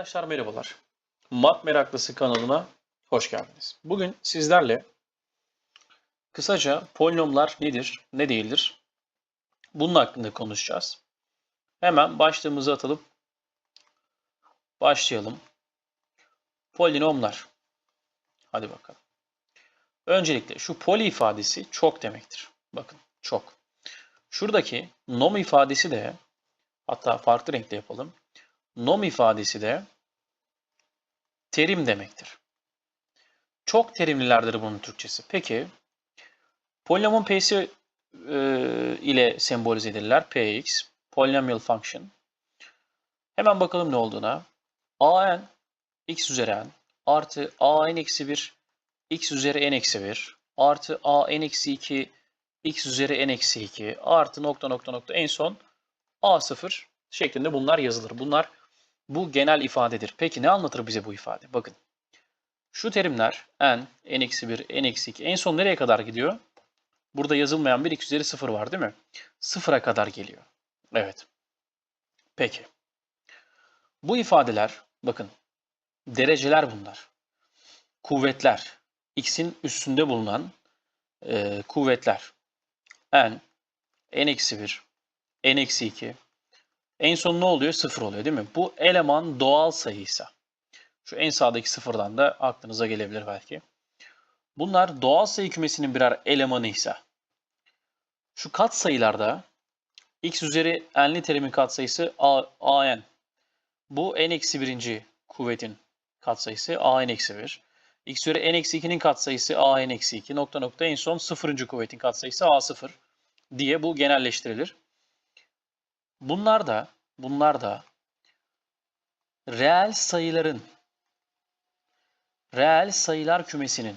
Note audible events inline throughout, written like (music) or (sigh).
Arkadaşlar merhabalar. Mat Meraklısı kanalına hoş geldiniz. Bugün sizlerle kısaca polinomlar nedir, ne değildir? Bunun hakkında konuşacağız. Hemen başlığımızı atılıp başlayalım. Polinomlar. Hadi bakalım. Öncelikle şu poli ifadesi çok demektir. Bakın çok. Şuradaki nom ifadesi de hatta farklı renkle yapalım. Nom ifadesi de terim demektir. Çok terimlilerdir bunun Türkçesi. Peki polinomun p'si e, ile sembolize edilirler. px, polynomial function. Hemen bakalım ne olduğuna. an x üzeri n artı an eksi 1 x üzeri n eksi 1 artı an eksi 2 x üzeri n eksi 2 artı nokta nokta nokta en son a0 şeklinde bunlar yazılır. Bunlar bu genel ifadedir. Peki ne anlatır bize bu ifade? Bakın. Şu terimler n, n-1, n-2 en son nereye kadar gidiyor? Burada yazılmayan bir x üzeri 0 var değil mi? Sıfıra kadar geliyor. Evet. Peki. Bu ifadeler bakın dereceler bunlar. Kuvvetler. x'in üstünde bulunan e, kuvvetler. n, n-1, n-2, en son ne oluyor? Sıfır oluyor değil mi? Bu eleman doğal sayıysa. Şu en sağdaki sıfırdan da aklınıza gelebilir belki. Bunlar doğal sayı kümesinin birer elemanıysa. Şu kat sayılarda x üzeri n'li terimin katsayısı a, an. Bu n eksi birinci kuvvetin katsayısı a n eksi 1. x üzeri n eksi 2'nin katsayısı a n eksi 2 nokta nokta en son sıfırıncı kuvvetin katsayısı a sıfır diye bu genelleştirilir. Bunlar da bunlar da reel sayıların reel sayılar kümesinin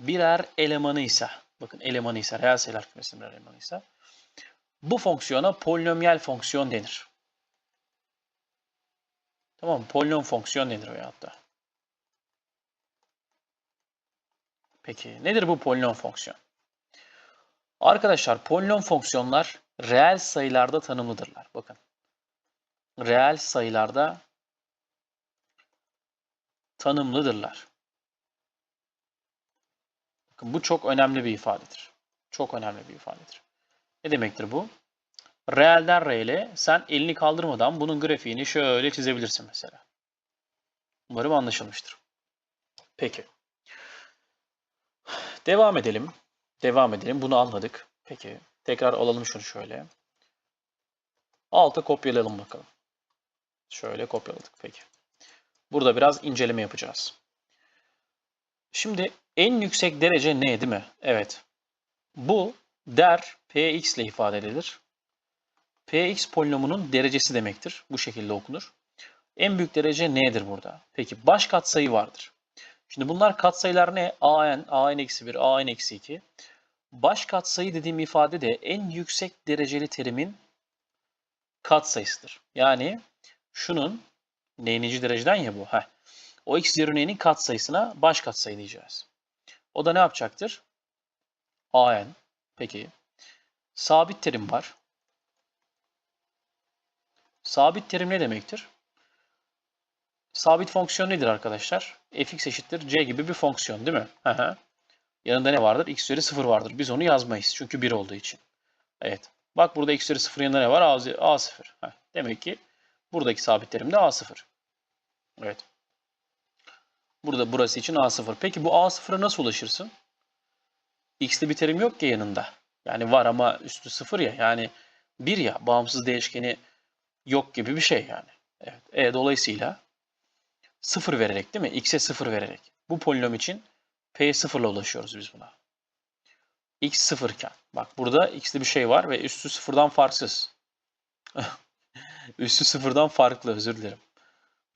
birer elemanıysa bakın elemanıysa reel sayılar kümesinin birer elemanıysa bu fonksiyona polinomiyal fonksiyon denir. Tamam mı? Polinom fonksiyon denir veyahut da. Peki nedir bu polinom fonksiyon? Arkadaşlar polinom fonksiyonlar reel sayılarda tanımlıdırlar. Bakın. Reel sayılarda tanımlıdırlar. Bakın bu çok önemli bir ifadedir. Çok önemli bir ifadedir. Ne demektir bu? Reelden reele sen elini kaldırmadan bunun grafiğini şöyle çizebilirsin mesela. Umarım anlaşılmıştır. Peki. Devam edelim. Devam edelim. Bunu anladık. Peki. Tekrar alalım şunu şöyle. Alta kopyalayalım bakalım. Şöyle kopyaladık. Peki. Burada biraz inceleme yapacağız. Şimdi en yüksek derece ne değil mi? Evet. Bu der px ile ifade edilir. px polinomunun derecesi demektir. Bu şekilde okunur. En büyük derece nedir burada? Peki baş katsayı vardır. Şimdi bunlar katsayılar ne? an, an-1, an-2. Baş katsayı dediğim ifade de en yüksek dereceli terimin katsayısıdır. Yani şunun n'inci dereceden ya bu. Heh. O x n'nin katsayısına baş katsayı diyeceğiz. O da ne yapacaktır? an. Peki. Sabit terim var. Sabit terim ne demektir? Sabit fonksiyon nedir arkadaşlar? fx eşittir c gibi bir fonksiyon değil mi? Yanında ne vardır? x üzeri 0 vardır. Biz onu yazmayız. Çünkü 1 olduğu için. Evet. Bak burada x üzeri 0 yanında ne var? A, A0. Heh. Demek ki buradaki sabit terim de A0. Evet. Burada burası için A0. Peki bu A0'a nasıl ulaşırsın? X'li bir terim yok ki yanında. Yani var ama üstü 0 ya. Yani 1 ya. Bağımsız değişkeni yok gibi bir şey yani. Evet. E, dolayısıyla 0 vererek değil mi? X'e 0 vererek. Bu polinom için P0 ile ulaşıyoruz biz buna. X 0 iken. Bak burada X'li bir şey var ve üstü sıfırdan farksız. (laughs) üstü sıfırdan farklı özür dilerim.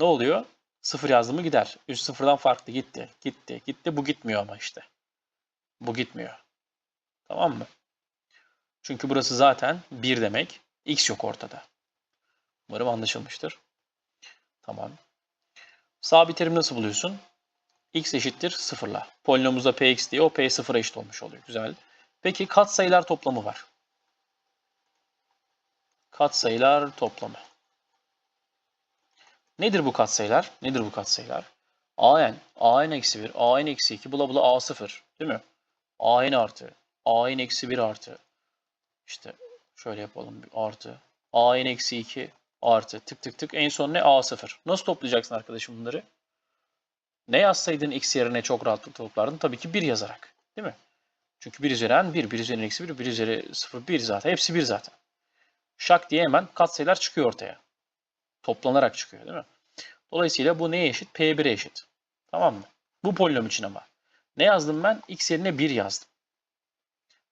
Ne oluyor? Sıfır yazdı mı gider. Üst sıfırdan farklı gitti. Gitti. Gitti. Bu gitmiyor ama işte. Bu gitmiyor. Tamam mı? Çünkü burası zaten 1 demek. X yok ortada. Umarım anlaşılmıştır. Tamam. Sabit terim nasıl buluyorsun? X eşittir 0'la. Polinomumuzda px diye o p 0'a eşit olmuş oluyor. Güzel. Peki katsayılar toplamı var. Katsayılar toplamı. Nedir bu katsayılar? Nedir bu katsayılar? AN, AN eksi 1, AN eksi 2, bula bula A0 değil mi? AN artı, AN eksi 1 artı. İşte şöyle yapalım artı. AN eksi 2 artı tık tık tık en son ne? A0. Nasıl toplayacaksın arkadaşım bunları? Ne yazsaydın x yerine çok rahatlıkla toplardın? Tabii ki 1 yazarak. Değil mi? Çünkü 1 üzeri n 1, 1 üzeri eksi 1, 1 üzeri 0, 1 zaten. Hepsi 1 zaten. Şak diye hemen katsayılar çıkıyor ortaya. Toplanarak çıkıyor değil mi? Dolayısıyla bu neye eşit? P1'e eşit. Tamam mı? Bu polinom için ama. Ne yazdım ben? X yerine 1 yazdım.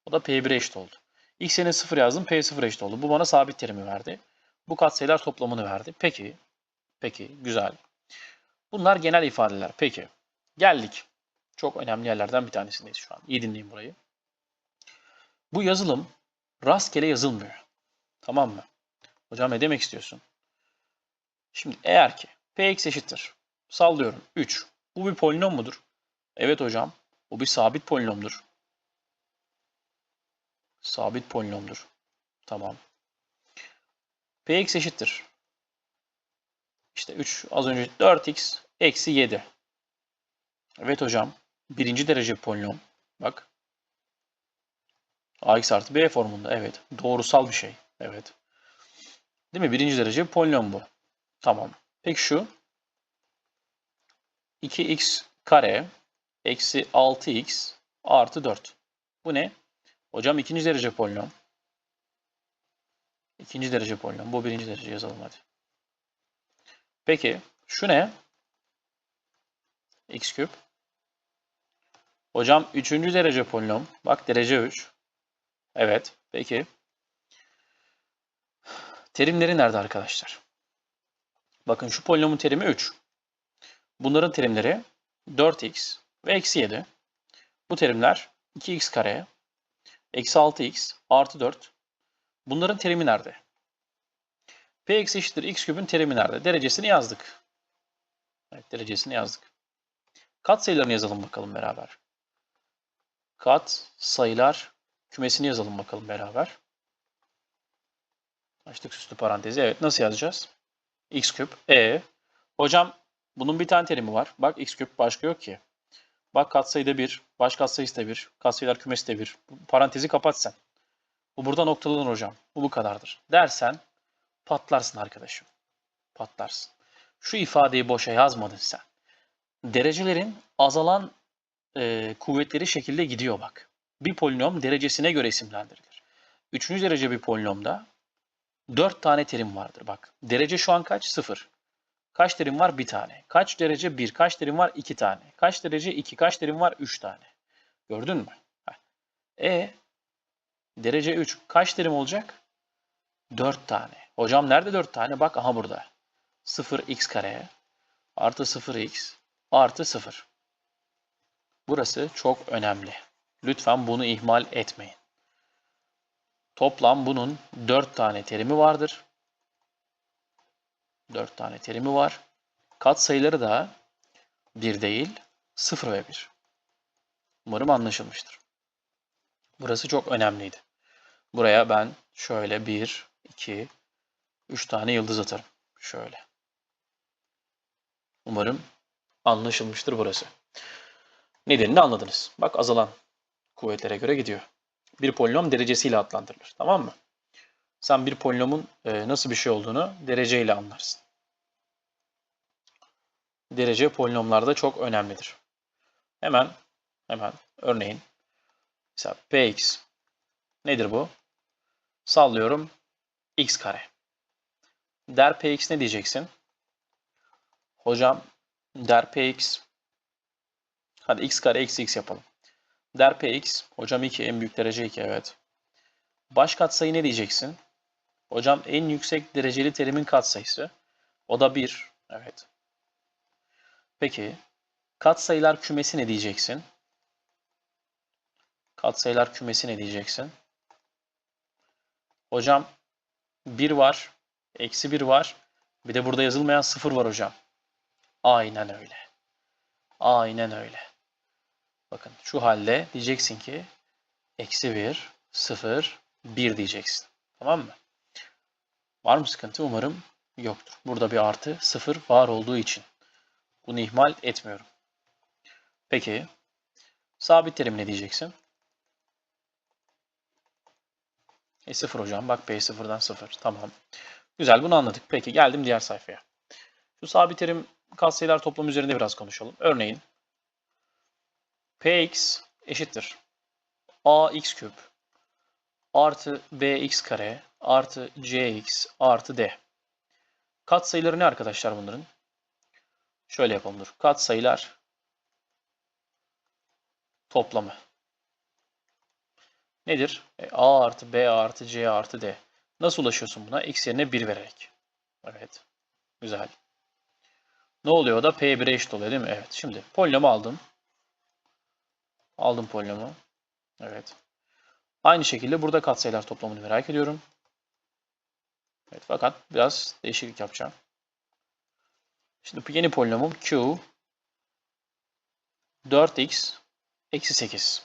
O da P1'e eşit oldu. X yerine 0 yazdım. P0 eşit oldu. Bu bana sabit terimi verdi. Bu katsayılar toplamını verdi. Peki. Peki. Güzel. Bunlar genel ifadeler. Peki. Geldik. Çok önemli yerlerden bir tanesindeyiz şu an. İyi dinleyin burayı. Bu yazılım rastgele yazılmıyor. Tamam mı? Hocam ne demek istiyorsun? Şimdi eğer ki px eşittir. Sallıyorum 3. Bu bir polinom mudur? Evet hocam. Bu bir sabit polinomdur. Sabit polinomdur. Tamam. px eşittir. İşte 3 az önce 4x eksi 7. Evet hocam. Birinci derece polinom. Bak. ax artı b formunda. Evet. Doğrusal bir şey. Evet. Değil mi? Birinci derece polinom bu. Tamam. Peki şu 2x kare eksi 6x artı 4. Bu ne? Hocam ikinci derece polinom. İkinci derece polinom. Bu birinci derece yazalım hadi. Peki şu ne? X küp. Hocam üçüncü derece polinom. Bak derece 3. Evet. Peki. Terimleri nerede arkadaşlar? Bakın şu polinomun terimi 3. Bunların terimleri 4x ve eksi 7. Bu terimler 2x kare, eksi 6x artı 4. Bunların terimi nerede? px eşittir x küpün terimi nerede? Derecesini yazdık. Evet derecesini yazdık. Kat sayılarını yazalım bakalım beraber. Kat sayılar kümesini yazalım bakalım beraber. Açtık süslü parantezi. Evet nasıl yazacağız? x küp. E. Hocam bunun bir tane terimi var. Bak x küp başka yok ki. Bak katsayıda 1, baş katsayısı da 1, katsayılar kümesi de 1. Parantezi kapat sen. Bu burada noktalanır hocam. Bu bu kadardır. Dersen patlarsın arkadaşım. Patlarsın. Şu ifadeyi boşa yazmadın sen. Derecelerin azalan e, kuvvetleri şekilde gidiyor bak. Bir polinom derecesine göre isimlendirilir. Üçüncü derece bir polinomda 4 tane terim vardır bak. Derece şu an kaç? 0. Kaç terim var? Bir tane. Kaç derece? 1. Kaç terim var? 2 tane. Kaç derece? 2. Kaç terim var? 3 tane. Gördün mü? E derece 3. Kaç terim olacak? 4 tane. Hocam nerede 4 tane? Bak aha burada. 0x kare artı 0x artı 0. Burası çok önemli. Lütfen bunu ihmal etmeyin. Toplam bunun 4 tane terimi vardır. 4 tane terimi var. Kat sayıları da 1 değil 0 ve 1. Umarım anlaşılmıştır. Burası çok önemliydi. Buraya ben şöyle 1, 2, 3 tane yıldız atarım. Şöyle. Umarım anlaşılmıştır burası. Nedenini anladınız. Bak azalan kuvvetlere göre gidiyor. Bir polinom derecesiyle adlandırılır. Tamam mı? Sen bir polinomun e, nasıl bir şey olduğunu dereceyle anlarsın. Derece polinomlarda çok önemlidir. Hemen hemen örneğin mesela px nedir bu? Sallıyorum x kare. Der px ne diyeceksin? Hocam der px hadi x kare eksi x yapalım. Der px hocam 2 en büyük derece 2 evet. Baş katsayı ne diyeceksin? Hocam en yüksek dereceli terimin katsayısı. O da 1. Evet. Peki katsayılar kümesi ne diyeceksin? Katsayılar kümesi ne diyeceksin? Hocam 1 var. Eksi 1 var. Bir de burada yazılmayan 0 var hocam. Aynen öyle. Aynen öyle. Bakın şu halde diyeceksin ki eksi 1, 0, 1 diyeceksin. Tamam mı? Var mı sıkıntı? Umarım Yoktur. Burada bir artı 0 var olduğu için. Bunu ihmal etmiyorum. Peki. Sabit terim ne diyeceksin? E 0 hocam. Bak P 0'dan 0. Tamam. Güzel bunu anladık. Peki geldim diğer sayfaya. Şu sabit terim katsayılar toplamı üzerinde biraz konuşalım. Örneğin Px eşittir. ax küp artı bx kare artı cx artı d. Katsayıları ne arkadaşlar bunların? Şöyle yapalım dur. Katsayılar toplamı. Nedir? E, a artı b artı c artı d. Nasıl ulaşıyorsun buna? X yerine 1 vererek. Evet. Güzel. Ne oluyor da P1'e eşit oluyor değil mi? Evet. Şimdi polinomu aldım. Aldım polinomu. Evet. Aynı şekilde burada katsayılar toplamını merak ediyorum. Evet fakat biraz değişiklik yapacağım. Şimdi yeni polinomum Q 4x eksi 8.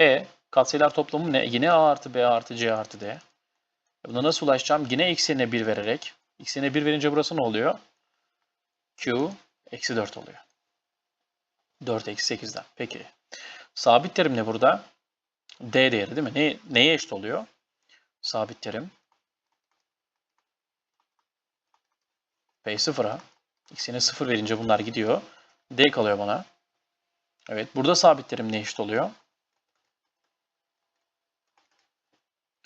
E katsayılar toplamı ne? Yine A artı B artı C artı D. Buna nasıl ulaşacağım? Yine x yerine 1 vererek. x yerine 1 verince burası ne oluyor? Q eksi 4 oluyor. 4 eksi 8'den. Peki. Sabit terim ne burada? D değeri değil mi? Ne, neye eşit oluyor? Sabit terim. P 0'a. X'ine 0 verince bunlar gidiyor. D kalıyor bana. Evet. Burada sabit terim ne eşit oluyor?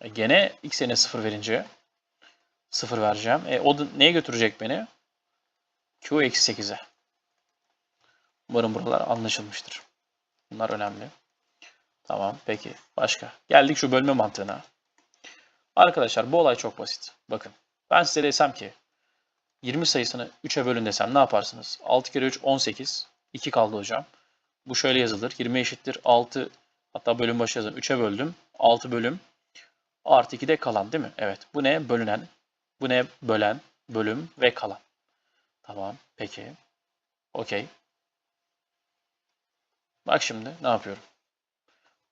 E gene x'ine 0 verince 0 vereceğim. E o da neye götürecek beni? Q eksi 8'e. Umarım buralar anlaşılmıştır. Bunlar önemli. Tamam peki. Başka. Geldik şu bölme mantığına. Arkadaşlar bu olay çok basit. Bakın. Ben size desem ki 20 sayısını 3'e bölün desem ne yaparsınız? 6 kere 3 18. 2 kaldı hocam. Bu şöyle yazılır. 20 eşittir 6 hatta bölüm başı yazın. 3'e böldüm. 6 bölüm artı 2 de kalan değil mi? Evet. Bu ne? Bölünen. Bu ne? Bölen, bölüm ve kalan. Tamam. Peki. Okey. Bak şimdi ne yapıyorum?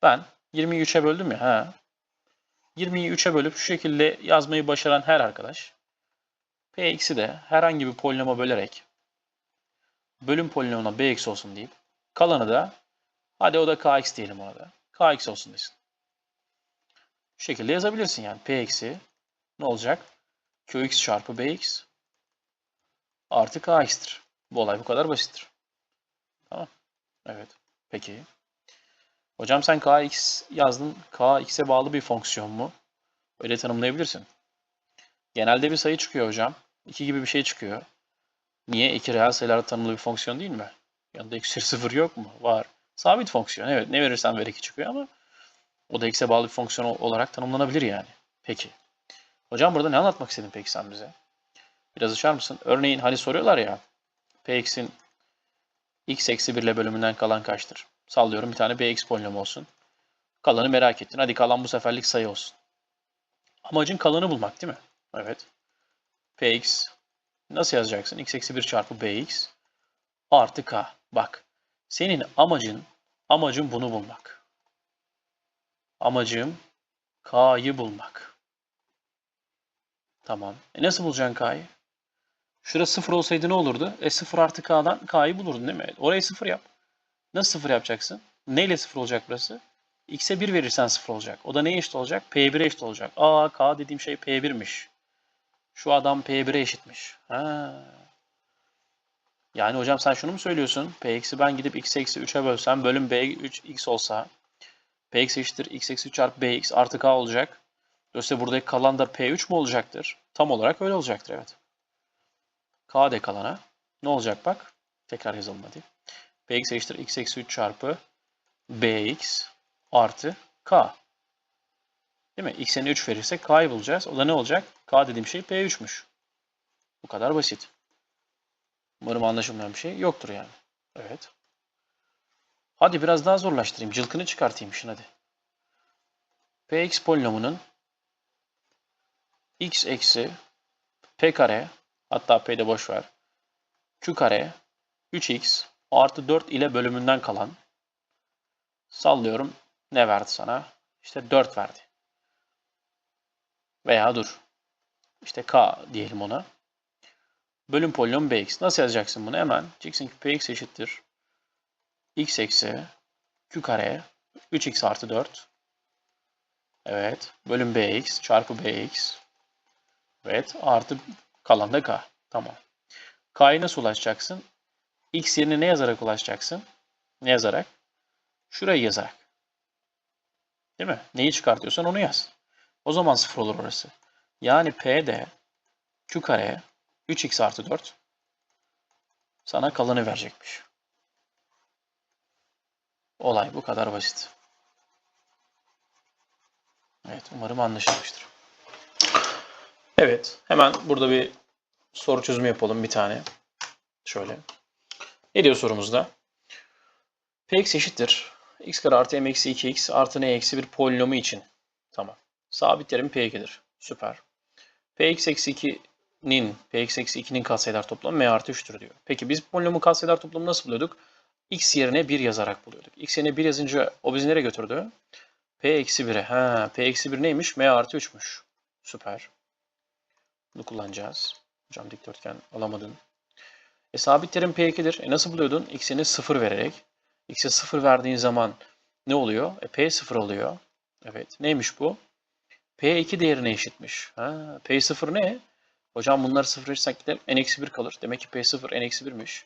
Ben 20'yi 3'e böldüm ya. Ha. 20'yi 3'e bölüp şu şekilde yazmayı başaran her arkadaş Px'i de herhangi bir polinoma bölerek bölüm polinomuna Bx olsun deyip kalanı da hadi o da Kx diyelim ona da. Kx olsun desin. Şu şekilde yazabilirsin yani. P eksi ne olacak? Qx çarpı Bx artı Kx'tir. Bu olay bu kadar basittir. Tamam. Evet. Peki. Hocam sen Kx yazdın. Kx'e bağlı bir fonksiyon mu? Öyle tanımlayabilirsin. Genelde bir sayı çıkıyor hocam. 2 gibi bir şey çıkıyor. Niye? 2 reel sayılarda tanımlı bir fonksiyon değil mi? Yanında eksi 0 yok mu? Var. Sabit fonksiyon. Evet. Ne verirsen ver 2 çıkıyor ama o da x'e bağlı bir fonksiyon olarak tanımlanabilir yani. Peki. Hocam burada ne anlatmak istedin peki sen bize? Biraz açar mısın? Örneğin hani soruyorlar ya px'in x eksi 1 ile bölümünden kalan kaçtır? Sallıyorum bir tane bx polinomu olsun. Kalanı merak ettin. Hadi kalan bu seferlik sayı olsun. Amacın kalanı bulmak değil mi? Evet. px nasıl yazacaksın? x eksi 1 çarpı bx artı k. Bak senin amacın amacın bunu bulmak. Amacım K'yı bulmak. Tamam. E nasıl bulacaksın K'yı? Şurası 0 olsaydı ne olurdu? E 0 artı K'dan K'yı bulurdun değil mi? Orayı 0 yap. Nasıl 0 yapacaksın? Neyle 0 olacak burası? X'e 1 verirsen 0 olacak. O da neye eşit olacak? P1'e eşit olacak. Aa K dediğim şey P1'miş. Şu adam P1'e eşitmiş. Ha. Yani hocam sen şunu mu söylüyorsun? Px'i ben gidip x eksi 3'e bölsem bölüm b 3 x olsa Px eşittir x eksi 3 çarpı bx artı k olacak. Dolayısıyla buradaki kalan da p3 mu olacaktır? Tam olarak öyle olacaktır evet. K de kalana. Ne olacak bak? Tekrar yazalım hadi. px eşittir x eksi 3 çarpı bx artı k. Değil mi? x'e 3 verirsek k'yı bulacağız. O da ne olacak? k dediğim şey p3'müş. Bu kadar basit. Umarım anlaşılmayan bir şey yoktur yani. Evet. Hadi biraz daha zorlaştırayım. Cılkını çıkartayım işin hadi. Px polinomunun x eksi p kare hatta p'de boş ver. q kare 3x artı 4 ile bölümünden kalan sallıyorum ne verdi sana? İşte 4 verdi. Veya dur. İşte k diyelim ona. Bölüm polinom bx. Nasıl yazacaksın bunu? Hemen diyeceksin ki px eşittir. x eksi q kare 3x artı 4. Evet. Bölüm bx çarpı bx. Evet. Artı kalan da k. Tamam. k'ya nasıl ulaşacaksın? x yerine ne yazarak ulaşacaksın? Ne yazarak? Şurayı yazarak. Değil mi? Neyi çıkartıyorsan onu yaz. O zaman sıfır olur orası. Yani p de q kare 3x artı 4 sana kalanı verecekmiş. Olay bu kadar basit. Evet umarım anlaşılmıştır. Evet hemen burada bir soru çözümü yapalım bir tane. Şöyle. Ne diyor sorumuzda? Px eşittir. x kare artı m eksi 2x artı n eksi bir polinomu için. Tamam. Sabit terim p2'dir. Süper. px eksi 2'nin px eksi 2'nin katsayılar toplamı m artı 3'tür diyor. Peki biz polinomun katsayılar toplamı nasıl buluyorduk? x yerine 1 yazarak buluyorduk. x yerine 1 yazınca o bizi nereye götürdü? p eksi 1'e. Ha, p eksi 1 neymiş? m artı 3'müş. Süper. Bunu kullanacağız. Hocam dikdörtgen alamadın. E, sabit terim P2'dir. E, nasıl buluyordun? X'ine 0 vererek. X'e 0 verdiğin zaman ne oluyor? E, P0 oluyor. Evet. Neymiş bu? P2 değerine eşitmiş. Ha, P0 ne? Hocam bunları 0 verirsek gidelim. N-1 kalır. Demek ki P0 N-1'miş.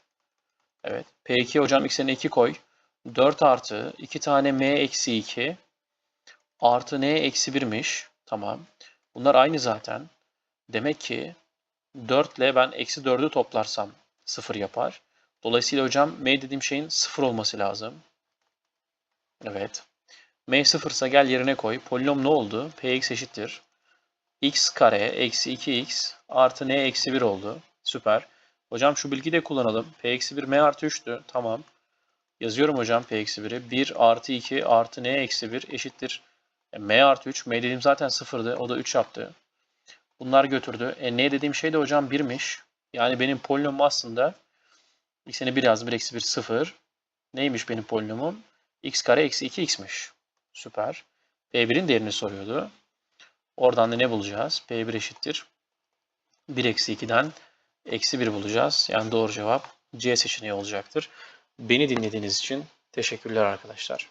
Evet. P2 hocam X'ine 2 koy. 4 artı 2 tane M eksi 2 artı N eksi 1'miş. Tamam. Bunlar aynı zaten. Demek ki 4 ile ben eksi 4'ü toplarsam 0 yapar. Dolayısıyla hocam m dediğim şeyin 0 olması lazım. Evet. m 0 ise gel yerine koy. Polinom ne oldu? px eşittir. x kare eksi 2x artı n eksi 1 oldu. Süper. Hocam şu bilgiyi de kullanalım. p eksi 1 m artı 3'tü. Tamam. Yazıyorum hocam p eksi 1'i. 1 artı 2 artı n eksi 1 eşittir. E, m artı 3. m dediğim zaten 0'dı. O da 3 yaptı. Bunlar götürdü. E, n dediğim şey de hocam 1'miş. Yani benim polinomum aslında x'ine 1 yazdım. 1 eksi 1 0. Neymiş benim polinomum? x kare eksi 2x'miş. Süper. P1'in değerini soruyordu. Oradan da ne bulacağız? P1 eşittir. 1 eksi 2'den eksi 1 bulacağız. Yani doğru cevap C seçeneği olacaktır. Beni dinlediğiniz için teşekkürler arkadaşlar.